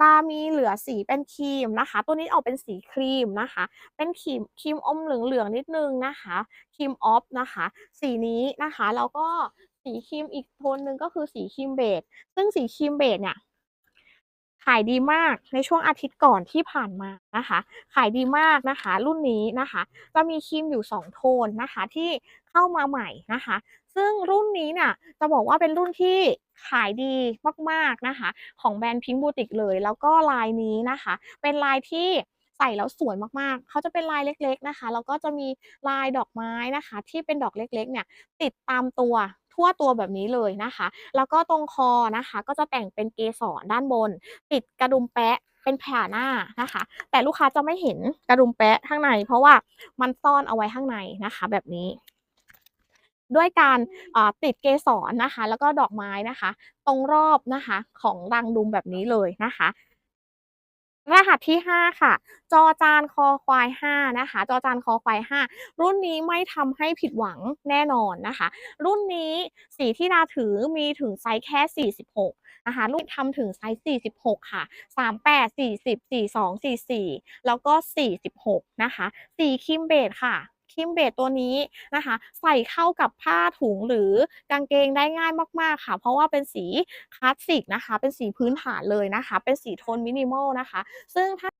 ตามีเหลือสีเป็นครีมนะคะ ตัวนี้ออกเป็นสีครีมนะคะ เป็นครีมครีมอมเหลืองๆนิดนึงนะคะครีมออฟนะคะ สีนี้นะคะแล้วก็สีครีมอีกโทนหนึ่งก็คือสีครีมเบจซึ่งสีครีมเบจเนี่ย ขายดีมากในช่วงอาทิตย์ก่อนที่ผ่านมานะคะ ขายดีมากนะคะ รุ่นนี้นะคะ จะมีครีมอยู่ 2 โทนนะคะที่เข้ามาใหม่นะคะ ซึ่งรุ่นนี้เนี่ยจะบอกว่าเป็นรุ่นที่ขายดีมากๆนะคะ ของแบรนด์พิงค์บูติกเลย แล้วก็ลายนี้นะคะ เป็นลายที่ใส่แล้วสวยมากๆ เขาจะเป็นลายเล็ก ๆนะคะ แล้วก็จะมีลายดอกไม้นะคะ ที่เป็นดอกเล็กๆ เนี่ยติดตามตัว ทั่วตัวแบบนี้เลยนะคะ แล้วก็ตรงคอนะคะ ก็จะแต่งเป็นเกสรด้านบนติดกระดุมแปะเป็นแผ่หน้านะคะ แต่ลูกค้าจะไม่เห็นกระดุมแปะข้างใน เพราะว่ามันซ่อนเอาไว้ข้างในนะคะ แบบนี้ด้วยการติดเกสรนะคะ แล้วก็ดอกไม้นะคะ ตรงรอบนะคะของรังดุมแบบนี้เลยนะคะ รหัสที่ 5 ค่ะ จอจานคอควาย 5 นะคะ จอจานคอควาย 5 รุ่นนี้ไม่ทำให้ผิดหวังแน่นอนนะคะ รุ่นนี้สีที่ดาถือมีถึงไซส์แค่ 46 นะคะ รุ่นทำถึงไซส์ 46 ค่ะ 38 40 42 44 แล้วก็ 46 นะคะ สีครีมเบจค่ะ พิมเบตตัวนี้นะคะ ใส่เข้ากับผ้าถุงหรือกางเกงได้ง่ายมาก ๆ ค่ะ เพราะว่าเป็นสีคลาสสิกนะคะ เป็นสีพื้นฐานเลยนะคะ เป็นสีโทนมินิมอลนะคะ ซึ่งถ้า